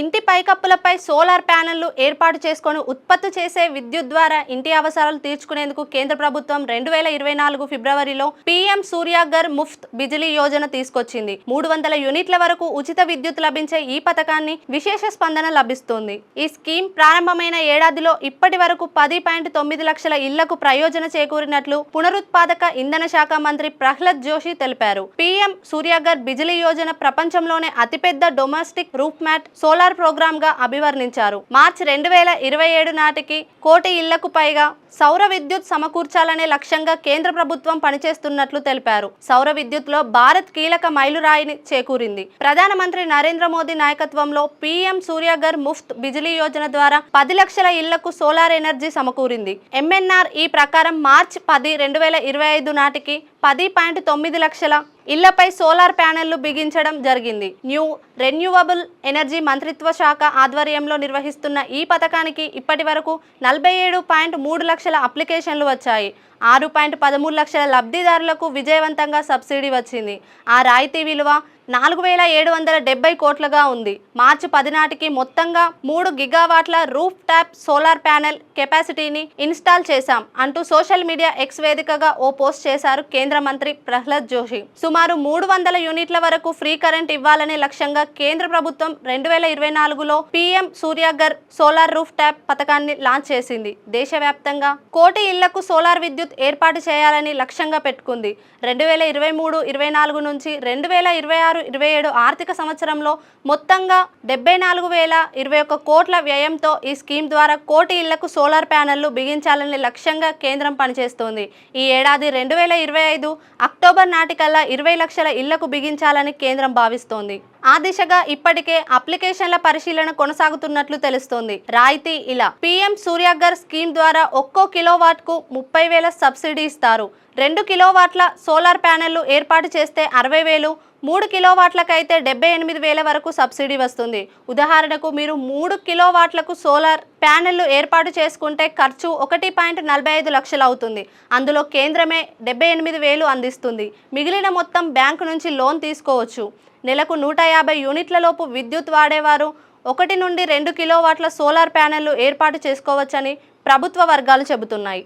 ఇంటి పైకప్పులపై సోలార్ ప్యానెళ్ళు ఏర్పాటు చేసుకొని ఉత్పత్తి చేసే విద్యుత్ ద్వారా ఇంటి అవసరాలు తీర్చుకునేందుకు కేంద్ర ప్రభుత్వం రెండు వేల ఇరవై నాలుగు ఫిబ్రవరిలో పీఎం సూర్యాగర్ ముఫ్త్ బిజిలీ యోజన తీసుకొచ్చింది. మూడు వందల యూనిట్ల వరకు ఉచిత విద్యుత్ లభించే ఈ పథకాన్ని విశేష స్పందన లభిస్తుంది. ఈ స్కీమ్ ప్రారంభమైన ఏడాదిలో ఇప్పటి వరకు పది పాయింట్ తొమ్మిది లక్షల ఇళ్ళకు ప్రయోజన చేకూరినట్లు పునరుత్పాదక ఇంధన శాఖ మంత్రి ప్రహ్లాద్ జోషి తెలిపారు. పీఎం సూర్యాగర్ బిజిలీ యోజన ప్రపంచంలోనే అతిపెద్ద డొమెస్టిక్ రూఫ్ మ్యాట్ సోలార్ ప్రోగ్రామ్గా అభివర్ణించారు. మార్చి రెండు వేల ఇరవై ఏడు నాటికి కోటి ఇళ్ళకు పైగా సౌర విద్యుత్ సమకూర్చాలనే లక్ష్యంగా కేంద్ర ప్రభుత్వం పనిచేస్తున్నట్లు తెలిపారు. సౌర విద్యుత్లో భారత్ కీలక మైలురాయిని చేకూరింది. ప్రధానమంత్రి నరేంద్ర మోదీ నాయకత్వంలో పీఎం సూర్యగర్ ముఫ్త్ బిజిలీ యోజన ద్వారా పది లక్షల ఇళ్ళకు సోలార్ ఎనర్జీ సమకూరింది. ఎంఎన్ఆర్ ఈ ప్రకారం మార్చి పది రెండు వేల ఇరవై ఐదు నాటికి పది పాయింట్ తొమ్మిది లక్షల ఇళ్ళపై సోలార్ ప్యానెళ్ళు బిగించడం జరిగింది. న్యూ రెన్యూవబుల్ ఎనర్జీ మంత్రిత్వ శాఖ ఆధ్వర్యంలో నిర్వహిస్తున్న ఈ పథకానికి ఇప్పటి వరకు నలభై ఏడు పాయింట్ మూడు లక్షల అప్లికేషన్లు వచ్చాయి. ఆరు పాయింట్ పదమూడు లక్షల లబ్ధిదారులకు విజయవంతంగా సబ్సిడీ వచ్చింది. ఆ రాయితీ విలువ నాలుగు వేల ఏడు వందల డెబ్బై కోట్లుగా ఉంది. మార్చి పది నాటికి మొత్తంగా మూడు గిగావాట్ల రూఫ్ టాప్ సోలార్ ప్యానెల్ కెపాసిటీని ఇన్స్టాల్ చేశాం అంటూ సోషల్ మీడియా ఎక్స్ వేదికగా ఓ పోస్ట్ చేశారు కేంద్ర మంత్రి ప్రహ్లాద్ జోషి. సుమారు మూడు వందల యూనిట్ల వరకు ఫ్రీ కరెంట్ ఇవ్వాలనే లక్ష్యంగా కేంద్ర ప్రభుత్వం రెండు వేల ఇరవై నాలుగులో PM Suryaghar solar roof top పథకాన్ని లాంచ్ చేసింది. దేశవ్యాప్తంగా కోటి ఇళ్ళకు సోలార్ విద్యుత్ ఏర్పాటు చేయాలని లక్ష్యంగా పెట్టుకుంది. రెండు వేల ఇరవై మూడు ఇరవై నాలుగు నుంచి రెండు వేల ఇరవై ఆరు ఇరవై ఏడు ఆర్థిక సంవత్సరంలో మొత్తంగా డెబ్బై నాలుగు వేల ఇరవై ఒక్క కోట్ల వ్యయంతో ఈ స్కీమ్ ద్వారా కోటి ఇళ్ళకు సోలార్ ప్యానెళ్ళు బిగించాలని లక్ష్యంగా కేంద్రం పనిచేస్తోంది. ఈ ఏడాది రెండు వేల ఇరవై ఐదు అక్టోబర్ నాటికల్లా ఇరవై లక్షల ఇళ్ళకు బిగించాలని కేంద్రం భావిస్తోంది. ఆ దిశగా ఇప్పటికే అప్లికేషన్ల పరిశీలన కొనసాగుతున్నట్లు తెలుస్తోంది. రాయితీ ఇలా పీఎం సూర్యాగర్ స్కీమ్ ద్వారా ఒక్కో కిలోవాట్కు ముప్పై వేల సబ్సిడీ ఇస్తారు. రెండు కిలోవాట్ల సోలార్ ప్యానెళ్ళు ఏర్పాటు చేస్తే అరవై వేలు మూడు కిలోవాట్లకైతే డెబ్బై ఎనిమిది వేల వరకు సబ్సిడీ వస్తుంది. ఉదాహరణకు మీరు మూడు కిలోవాట్లకు సోలార్ ప్యానెళ్ళు ఏర్పాటు చేసుకుంటే ఖర్చు ఒకటి పాయింట్ నలభై ఐదు లక్షలు అవుతుంది. అందులో కేంద్రమే డెబ్బై ఎనిమిది వేలు అందిస్తుంది. మిగిలిన మొత్తం బ్యాంకు నుంచి లోన్ తీసుకోవచ్చు. నెలకు నూట యాభై యూనిట్లలోపు విద్యుత్ వాడేవారు ఒకటి నుండి రెండు కిలోవాట్ల సోలార్ ప్యానెళ్ళు ఏర్పాటు చేసుకోవచ్చని ప్రభుత్వ వర్గాలు చెబుతున్నాయి.